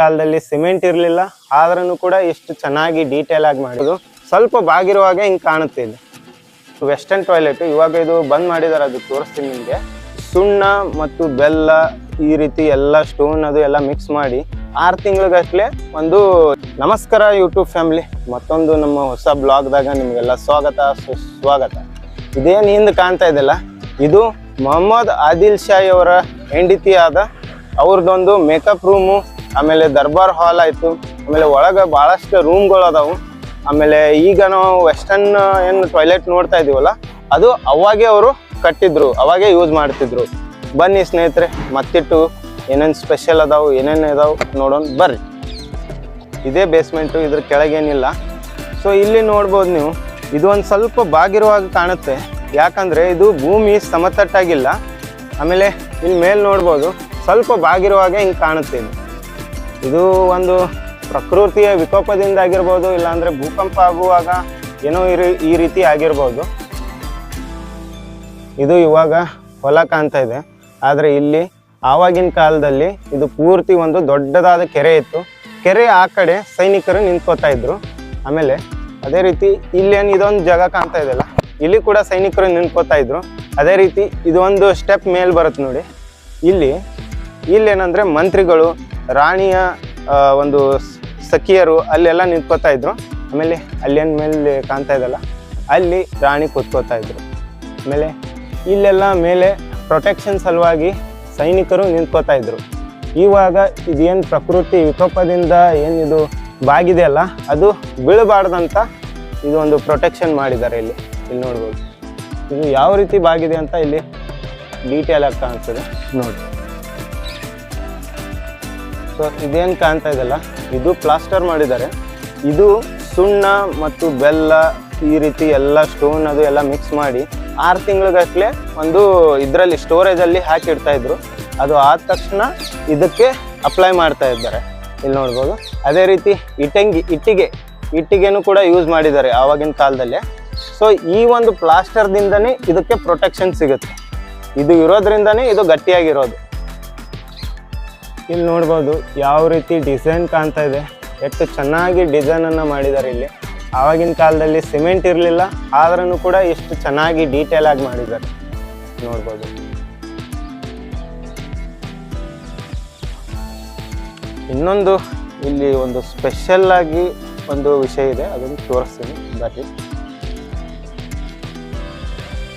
ಕಾಲದಲ್ಲಿ ಸಿಮೆಂಟ್ ಇರಲಿಲ್ಲ ಆದ್ರೂ ಕೂಡ ಇಷ್ಟು ಚೆನ್ನಾಗಿ ಡೀಟೇಲ್ ಆಗಿ ಮಾಡಿದ್ರು. ಸ್ವಲ್ಪ ಬಾಗಿರುವಾಗ ಹಿಂಗೆ ಕಾಣುತ್ತೆ ಇದು. ವೆಸ್ಟರ್ನ್ ಟಾಯ್ಲೆಟ್ ಇವಾಗ ಇದು ಬಂದ್ ಮಾಡಿದಾರೆ, ಅದು ತೋರಿಸ್ತೀನಿ ನಿಮಗೆ. ಸುಣ್ಣ ಮತ್ತು ಬೆಲ್ಲ ಈ ರೀತಿ ಎಲ್ಲ ಸ್ಟೋನ್ ಅದು ಎಲ್ಲ ಮಿಕ್ಸ್ ಮಾಡಿ ಆರು ತಿಂಗಳಿಗಷ್ಟೇ ಒಂದು ನಮಸ್ಕಾರ ಯೂಟ್ಯೂಬ್ ಫ್ಯಾಮಿಲಿ ಮತ್ತೊಂದು ನಮ್ಮ ಹೊಸ ಬ್ಲಾಗ್ದಾಗ ನಿಮಗೆಲ್ಲ ಸ್ವಾಗತ, ಸುಸ್ವಾಗತ. ಇದೇನು ಹಿಂದೆ ಕಾಣ್ತಾ ಇದೆಲ್ಲ ಇದು ಮೊಹಮ್ಮದ್ ಆದಿಲ್ ಶಾಹಿ ಅವರ ಹೆಂಡತಿಯಾದ ಅವ್ರದ್ದೊಂದು ಮೇಕಪ್ ರೂಮು ಆಮೇಲೆ ದರ್ಬಾರ್ ಹಾಲ್ ಆಯಿತು. ಆಮೇಲೆ ಒಳಗೆ ಭಾಳಷ್ಟು ರೂಮ್ಗಳು ಅದಾವು. ಆಮೇಲೆ ಈಗ ನಾವು ವೆಸ್ಟರ್ನ್ ಏನು ಟಾಯ್ಲೆಟ್ ನೋಡ್ತಾ ಇದೀವಲ್ಲ, ಅದು ಅವಾಗೆ ಅವರು ಕಟ್ಟಿದ್ರು, ಅವಾಗೆ ಯೂಸ್ ಮಾಡ್ತಿದ್ರು. ಬನ್ನಿ ಸ್ನೇಹಿತರೆ, ಮತ್ತಿಟ್ಟು ಏನೇನು ಸ್ಪೆಷಲ್ ಅದಾವು, ಏನೇನು ಇದಾವು ನೋಡೋಣ, ಬರ್ರಿ. ಇದೇ ಬೇಸ್ಮೆಂಟು ಇದ್ರ ಕೆಳಗೇನಿಲ್ಲ. ಸೊ ಇಲ್ಲಿ ನೋಡ್ಬೋದು ನೀವು, ಇದು ಒಂದು ಸ್ವಲ್ಪ ಬಾಗಿರುವಾಗ ಕಾಣುತ್ತೆ. ಯಾಕಂದರೆ ಇದು ಭೂಮಿ ಸಮತಟ್ಟಾಗಿಲ್ಲ. ಆಮೇಲೆ ಇಲ್ಲಿ ಮೇಲೆ ನೋಡ್ಬೋದು, ಸ್ವಲ್ಪ ಬಾಗಿರುವಾಗ ಹಿಂಗೆ ಕಾಣುತ್ತೆ ಇದು. ಇದು ಒಂದು ಪ್ರಕೃತಿಯ ವಿಕೋಪದಿಂದ ಆಗಿರ್ಬೋದು, ಇಲ್ಲಾಂದ್ರೆ ಭೂಕಂಪ ಆಗುವಾಗ ಏನೋ ಈ ರೀತಿ ಆಗಿರ್ಬೋದು. ಇದು ಇವಾಗ ಹೊಲ ಕಾಣ್ತಾ ಇದೆ. ಆದರೆ ಇಲ್ಲಿ ಆವಾಗಿನ ಕಾಲದಲ್ಲಿ ಇದು ಪೂರ್ತಿ ಒಂದು ದೊಡ್ಡದಾದ ಕೆರೆ ಇತ್ತು. ಕೆರೆ ಆ ಕಡೆ ಸೈನಿಕರು ನಿಂತ್ಕೋತಾ ಇದ್ರು. ಆಮೇಲೆ ಅದೇ ರೀತಿ ಇಲ್ಲೇನು ಇದೊಂದು ಜಾಗ ಕಾಣ್ತಾ ಇದೆಯಲ್ಲ, ಇಲ್ಲಿ ಕೂಡ ಸೈನಿಕರು ನಿಂತ್ಕೋತಾ ಇದ್ರು. ಅದೇ ರೀತಿ ಇದೊಂದು ಸ್ಟೆಪ್ ಮೇಲೆ ಬರುತ್ತೆ ನೋಡಿ. ಇಲ್ಲಿ, ಇಲ್ಲೇನಂದ್ರೆ ಮಂತ್ರಿಗಳು ರಾಣಿಯ ಒಂದು ಸಖಿಯರು ಅಲ್ಲೆಲ್ಲ ನಿಂತ್ಕೋತಾ ಇದ್ರು. ಆಮೇಲೆ ಅಲ್ಲಿಂದ ಮೇಲೆ ಕಾಣ್ತಾ ಇದ್ದಲ್ಲ, ಅಲ್ಲಿ ರಾಣಿ ಕೂತ್ಕೋತಾ ಇದ್ರು. ಆಮೇಲೆ ಇಲ್ಲೆಲ್ಲ ಮೇಲೆ ಪ್ರೊಟೆಕ್ಷನ್ ಸಲುವಾಗಿ ಸೈನಿಕರು ನಿಂತ್ಕೋತಾ ಇದ್ರು. ಇವಾಗ ಇದೇನು ಪ್ರಕೃತಿ ವಿಕೋಪದಿಂದ ಏನಿದು ಬಾಗಿದೆಯಲ್ಲ ಅದು ಬೀಳಬಾರ್ದಂತ ಇದು ಒಂದು ಪ್ರೊಟೆಕ್ಷನ್ ಮಾಡಿದ್ದಾರೆ ಇಲ್ಲಿ. ಇಲ್ಲಿ ನೋಡ್ಬೋದು. ಇದು ಯಾವ ರೀತಿ ಬಾಗಿದೆ ಅಂತ ಇಲ್ಲಿ ಡೀಟೇಲ್ ಆಗಿ ಕಾಣ್ತದೆ. ನೋಡಿ. ಸೊ ಇದೇನು ಕಾಣ್ತಾ ಇದೆಲ್ಲ ಇದು ಪ್ಲಾಸ್ಟರ್ ಮಾಡಿದ್ದಾರೆ. ಇದು ಸುಣ್ಣ ಮತ್ತು ಬೆಲ್ಲ ಈ ರೀತಿ ಎಲ್ಲ ಸ್ಟೋನ್ ಅದು ಎಲ್ಲ ಮಿಕ್ಸ್ ಮಾಡಿ ಆರು ತಿಂಗಳಿಗಟ್ಟಲೆ ಒಂದು ಇದರಲ್ಲಿ ಸ್ಟೋರೇಜಲ್ಲಿ ಹಾಕಿಡ್ತಾ ಇದ್ರು. ಅದು ಆದ ತಕ್ಷಣ ಇದಕ್ಕೆ ಅಪ್ಲೈ ಮಾಡ್ತಾ ಇದ್ದಾರೆ. ಇಲ್ಲಿ ನೋಡ್ಬೋದು. ಅದೇ ರೀತಿ ಇಟಂಗಿ, ಇಟ್ಟಿಗೆ, ಇಟ್ಟಿಗೆನೂ ಕೂಡ ಯೂಸ್ ಮಾಡಿದ್ದಾರೆ ಆವಾಗಿನ ಕಾಲದಲ್ಲಿ. ಸೊ ಈ ಒಂದು ಪ್ಲಾಸ್ಟರ್ದಿಂದನೇ ಇದಕ್ಕೆ ಪ್ರೊಟೆಕ್ಷನ್ ಸಿಗುತ್ತೆ. ಇದು ಇರೋದ್ರಿಂದನೇ ಇದು ಗಟ್ಟಿಯಾಗಿರೋದು. ಇಲ್ಲಿ ನೋಡ್ಬೋದು ಯಾವ ರೀತಿ ಡಿಸೈನ್ ಕಾಣ್ತಾ ಇದೆ. ಎಷ್ಟು ಚೆನ್ನಾಗಿ ಡಿಸೈನ್ ಅನ್ನ ಮಾಡಿದ್ದಾರೆ ಇಲ್ಲಿ. ಆವಾಗಿನ ಕಾಲದಲ್ಲಿ ಸಿಮೆಂಟ್ ಇರಲಿಲ್ಲ ಆದ್ರೂ ಕೂಡ ಎಷ್ಟು ಚೆನ್ನಾಗಿ ಡೀಟೇಲ್ ಆಗಿ ಮಾಡಿದ್ದಾರೆ. ನೋಡ್ಬೋದು. ಇನ್ನೊಂದು ಇಲ್ಲಿ ಒಂದು ಸ್ಪೆಷಲ್ ಆಗಿ ಒಂದು ವಿಷಯ ಇದೆ, ಅದನ್ನು ತೋರಿಸ್ತೀನಿ. ಬರ್ರಿ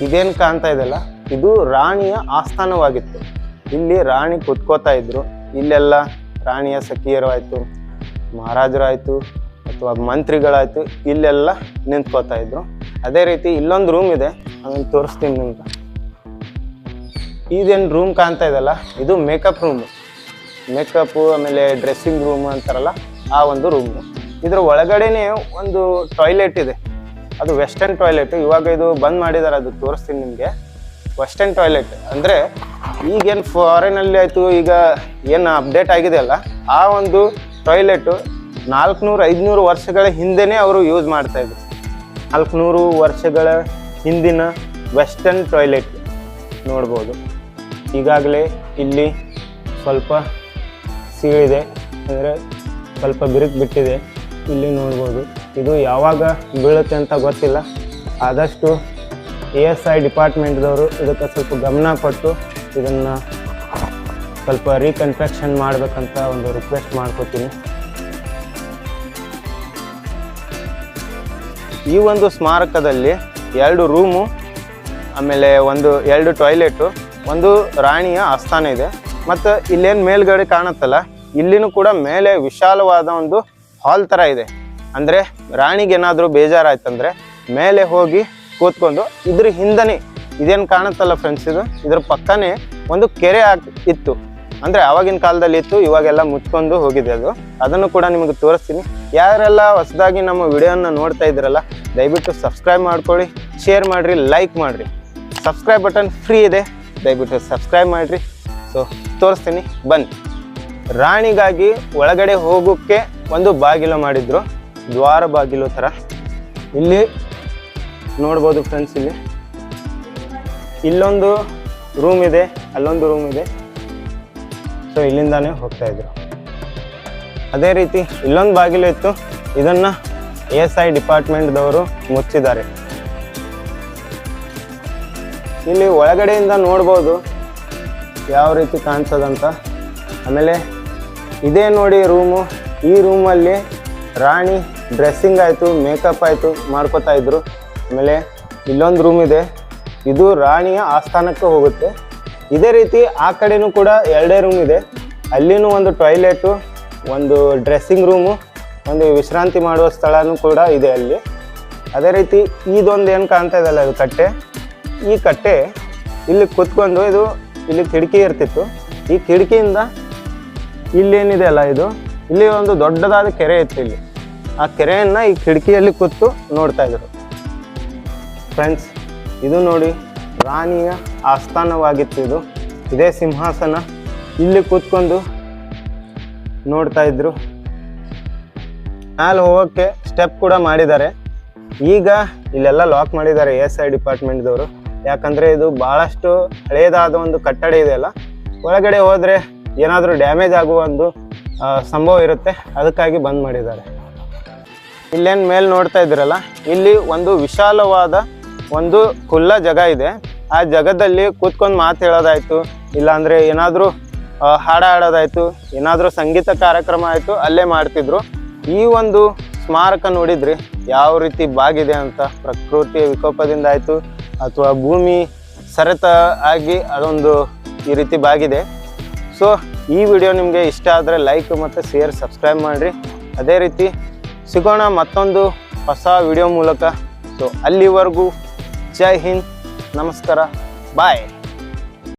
ಇದೇನು ಕಾಣ್ತಾ ಇದೆಯಲ್ಲ? ಇದು ರಾಣಿಯ ಆಸ್ಥಾನವಾಗಿತ್ತು. ಇಲ್ಲಿ ರಾಣಿ ಕುತ್ಕೋತಾ ಇದ್ರು. ಇಲ್ಲೆಲ್ಲ ರಾಣಿಯ ಸಖಿಯರು ಆಯಿತು ಮಹಾರಾಜರಾಯಿತು ಅಥವಾ ಮಂತ್ರಿಗಳಾಯಿತು, ಇಲ್ಲೆಲ್ಲ ನಿಂತ್ಕೋತಾ ಇದ್ರು. ಅದೇ ರೀತಿ ಇಲ್ಲೊಂದು ರೂಮ್ ಇದೆ ಅದನ್ನು ತೋರಿಸ್ತೀನಿ ನಿಮ್ಗೆ. ಇದೇನು ರೂಮ್ ಕಾಣ್ತಾ ಇದೆಯಲ್ಲ, ಇದು ಮೇಕಪ್ ರೂಮ್ ಮೇಕಪ್ಪು ಆಮೇಲೆ ಡ್ರೆಸ್ಸಿಂಗ್ ರೂಮ್ ಅಂತಾರಲ್ಲ, ಆ ಒಂದು ರೂಮು ಇದ್ರ ಒಳಗಡೆ ಒಂದು ಟಾಯ್ಲೆಟ್ ಇದೆ. ಅದು ವೆಸ್ಟರ್ನ್ ಟಾಯ್ಲೆಟ್ ಇವಾಗ ಇದು ಬಂದ್ ಮಾಡಿದ್ದಾರೆ ಅದು ತೋರಿಸ್ತೀನಿ ನಿಮಗೆ. ವೆಸ್ಟರ್ನ್ ಟಾಯ್ಲೆಟ್ ಅಂದರೆ ಈಗೇನು ಫಾರಿನಲ್ಲಿ ಆಯಿತು, ಈಗ ಏನು ಅಪ್ಡೇಟ್ ಆಗಿದೆ ಅಲ್ಲ, ಆ ಒಂದು ಟಾಯ್ಲೆಟು ನಾಲ್ಕುನೂರು, ಐದುನೂರು ವರ್ಷಗಳ ಹಿಂದೆನೇ ಅವರು ಯೂಸ್ ಮಾಡ್ತಾ ಇದ್ರು. ನಾಲ್ಕುನೂರು ವರ್ಷಗಳ ಹಿಂದಿನ ವೆಸ್ಟರ್ನ್ ಟಾಯ್ಲೆಟ್ ನೋಡ್ಬೋದು. ಈಗಾಗಲೇ ಇಲ್ಲಿ ಸ್ವಲ್ಪ ಸೀಳಿದೆ, ಅಂದರೆ ಸ್ವಲ್ಪ ಬಿರುಕು ಬಿಟ್ಟಿದೆ. ಇಲ್ಲಿ ನೋಡ್ಬೋದು, ಇದು ಯಾವಾಗ ಬೀಳುತ್ತೆ ಅಂತ ಗೊತ್ತಿಲ್ಲ. ಆದಷ್ಟು ಎ ಎಸ್ ಐ ಡಿಪಾರ್ಟ್ಮೆಂಟ್ದವರು ಇದಕ್ಕೆ ಸ್ವಲ್ಪ ಗಮನ ಕೊಟ್ಟು ಇದನ್ನು ಸ್ವಲ್ಪ ರೀಕನ್ಸ್ಟ್ರಕ್ಷನ್ ಮಾಡಬೇಕಂತ ಒಂದು ರಿಕ್ವೆಸ್ಟ್ ಮಾಡ್ಕೋತೀನಿ. ಈ ಒಂದು ಸ್ಮಾರಕದಲ್ಲಿ ಎರಡು ರೂಮು, ಆಮೇಲೆ ಒಂದು ಎರಡು ಟಾಯ್ಲೆಟು ಒಂದು ರಾಣಿಯ ಆಸ್ಥಾನ ಇದೆ. ಮತ್ತು ಇಲ್ಲೇನು ಮೇಲ್ಗಡೆ ಕಾಣುತ್ತಲ್ಲ, ಇಲ್ಲಿನೂ ಕೂಡ ಮೇಲೆ ವಿಶಾಲವಾದ ಒಂದು ಹಾಲ್ ಥರ ಇದೆ. ಅಂದರೆ ರಾಣಿಗೆ ಏನಾದರೂ ಬೇಜಾರಾಯ್ತಂದ್ರೆ ಮೇಲೆ ಹೋಗಿ ಕೂತ್ಕೊಂಡು ಇದ್ರ ಹಿಂದನೇ ಇದೇನು ಕಾಣುತ್ತಲ್ಲ ಫ್ರೆಂಡ್ಸ್ ಇದು? ಇದ್ರ ಪಕ್ಕನೇ ಒಂದು ಕೆರೆ ಇತ್ತು. ಅಂದರೆ ಆವಾಗಿನ ಕಾಲದಲ್ಲಿ ಇತ್ತು, ಇವಾಗೆಲ್ಲ ಮುಚ್ಕೊಂಡು ಹೋಗಿದೆ ಅದು. ಅದನ್ನು ಕೂಡ ನಿಮಗೆ ತೋರಿಸ್ತೀನಿ. ಯಾರೆಲ್ಲ ಹೊಸದಾಗಿ ನಮ್ಮ ವಿಡಿಯೋನ ನೋಡ್ತಾ ಇದ್ರಲ್ಲ ದಯವಿಟ್ಟು ಸಬ್ಸ್ಕ್ರೈಬ್ ಮಾಡ್ಕೊಳ್ಳಿ ಶೇರ್ ಮಾಡಿರಿ ಲೈಕ್ ಮಾಡಿರಿ. ಸಬ್ಸ್ಕ್ರೈಬ್ ಬಟನ್ ಫ್ರೀ ಇದೆ. ದಯವಿಟ್ಟು ಸಬ್ಸ್ಕ್ರೈಬ್ ಮಾಡಿರಿ. ಸೊ ತೋರಿಸ್ತೀನಿ. ಬನ್ನಿ. ರಾಣಿಗಾಗಿ ಒಳಗಡೆ ಹೋಗೋಕ್ಕೆ ಒಂದು ಬಾಗಿಲು ಮಾಡಿದ್ರು. ದ್ವಾರ ಬಾಗಿಲು ಥರ. ಇಲ್ಲಿ ನೋಡ್ಬೋದು ಫ್ರೆಂಡ್ಸ್ ಇಲ್ಲಿ. ಇಲ್ಲೊಂದು ರೂಮ್ ಇದೆ, ಅಲ್ಲೊಂದು ರೂಮ್ ಇದೆ. ಸೊ ಇಲ್ಲಿಂದಾನೇ ಹೋಗ್ತಾ ಇದ್ರು. ಅದೇ ರೀತಿ ಇಲ್ಲೊಂದು ಬಾಗಿಲು ಇತ್ತು. ಇದನ್ನ ಎಸ್ ಐ ಡಿಪಾರ್ಟ್ಮೆಂಟ್ದವರು ಮುಚ್ಚಿದ್ದಾರೆ. ಇಲ್ಲಿ ಒಳಗಡೆಯಿಂದ ನೋಡ್ಬೋದು ಯಾವ ರೀತಿ ಕಾಣಿಸೋದಂತ. ಆಮೇಲೆ ಇದೇ ನೋಡಿ ರೂಮು. ಈ ರೂಮಲ್ಲಿ ರಾಣಿ ಡ್ರೆಸ್ಸಿಂಗ್ ಆಯಿತು ಮೇಕಪ್ ಆಯಿತು ಮಾಡ್ಕೋತಾ ಇದ್ರು. ಆಮೇಲೆ ಇಲ್ಲೊಂದು ರೂಮ್ ಇದೆ. ಇದು ರಾಣಿಯ ಆಸ್ಥಾನಕ್ಕೆ ಹೋಗುತ್ತೆ. ಇದೇ ರೀತಿ ಆ ಕಡೆನೂ ಕೂಡ ಎರಡೇ ರೂಮ್ ಇದೆ. ಅಲ್ಲಿನೂ ಒಂದು ಟಾಯ್ಲೆಟು ಒಂದು ಡ್ರೆಸ್ಸಿಂಗ್ ರೂಮು ಒಂದು ವಿಶ್ರಾಂತಿ ಮಾಡುವ ಸ್ಥಳನೂ ಕೂಡ ಇದೆ ಅಲ್ಲಿ. ಅದೇ ರೀತಿ ಇದೊಂದು ಏನು ಕಾಣ್ತಾ ಇದೆಯಲ್ಲ, ಅದು ಕಟ್ಟೆ. ಈ ಕಟ್ಟೆ ಇಲ್ಲಿ ಕುತ್ಕೊಂಡು ಇದು ಇಲ್ಲಿ ಕಿಟಕಿ ಇರ್ತಿತ್ತು. ಈ ಕಿಟಕಿಯಿಂದ ಇಲ್ಲೇನಿದೆ ಅಲ್ಲ ಇದು? ಇಲ್ಲಿ ಒಂದು ದೊಡ್ಡದಾದ ಕೆರೆ ಇತ್ತು ಇಲ್ಲಿ. ಆ ಕೆರೆಯನ್ನು ಈ ಕಿಟಕಿಯಲ್ಲಿ ಕೂತು ನೋಡ್ತಾ ಇದ್ರು. ಫ್ರೆಂಡ್ಸ್ ಇದು ನೋಡಿ ರಾಣಿಯ ಆಸ್ಥಾನವಾಗಿತ್ತು ಇದು. ಇದೇ ಸಿಂಹಾಸನ. ಇಲ್ಲಿ ಕೂತ್ಕೊಂಡು ನೋಡ್ತಾ ಇದ್ರು. ಮ್ಯಾಲೆ ಹೋಗೋಕ್ಕೆ ಸ್ಟೆಪ್ ಕೂಡ ಮಾಡಿದ್ದಾರೆ. ಈಗ ಇಲ್ಲೆಲ್ಲ ಲಾಕ್ ಮಾಡಿದ್ದಾರೆ ಎಸ್ ಐ ಡಿಪಾರ್ಟ್ಮೆಂಟ್ದವರು. ಯಾಕಂದರೆ ಇದು ಭಾಳಷ್ಟು ಹಳೆಯದಾದ ಒಂದು ಕಟ್ಟಡ ಇದೆಯಲ್ಲ ಒಳಗಡೆ ಹೋದರೆ ಏನಾದರೂ ಡ್ಯಾಮೇಜ್ ಆಗುವ ಒಂದು ಸಂಭವ ಇರುತ್ತೆ. ಅದಕ್ಕಾಗಿ ಬಂದ್ ಮಾಡಿದ್ದಾರೆ. ಇಲ್ಲೇನು ಮೇಲೆ ನೋಡ್ತಾ ಇದ್ದೀರಲ್ಲ, ಇಲ್ಲಿ ಒಂದು ವಿಶಾಲವಾದ ಒಂದು ಖುಲ್ಲ ಜಾಗ ಇದೆ. ಆ ಜಾಗದಲ್ಲಿ ಕೂತ್ಕೊಂಡು ಮಾತು ಹೇಳೋದಾಯ್ತು, ಇಲ್ಲಾಂದ್ರೆ ಏನಾದರೂ ಹಾಡ ಹಾಡೋದಾಯ್ತು, ಏನಾದರೂ ಸಂಗೀತ ಕಾರ್ಯಕ್ರಮ ಆಯಿತು, ಅಲ್ಲೇ ಮಾಡ್ತಿದ್ರು. ಈ ಒಂದು ಸ್ಮಾರಕ ನೋಡಿದ್ರಿ, ಯಾವ ರೀತಿ ಬಾಗಿದೆ ಅಂತ ಪ್ರಕೃತಿಯ ವಿಕೋಪದಿಂದ ಆಯಿತು, ಅಥವಾ ಭೂಮಿ ಸರತ ಆಗಿ ಅದೊಂದು ಈ ರೀತಿ ಬಾಗಿದೆ. ಸೊ ಈ ವಿಡಿಯೋ ನಿಮಗೆ ಇಷ್ಟ ಆದರೆ ಲೈಕ್ ಮತ್ತು ಶೇರ್ ಸಬ್ಸ್ಕ್ರೈಬ್ ಮಾಡಿರಿ. ಅದೇ ರೀತಿ ಸಿಗೋಣ ಮತ್ತೊಂದು ಹೊಸ ವಿಡಿಯೋ ಮೂಲಕ. ಸೊ ಅಲ್ಲಿವರೆಗೂ ಜೈ ಹಿಂದ್. ನಮಸ್ಕಾರ. ಬಾಯ್.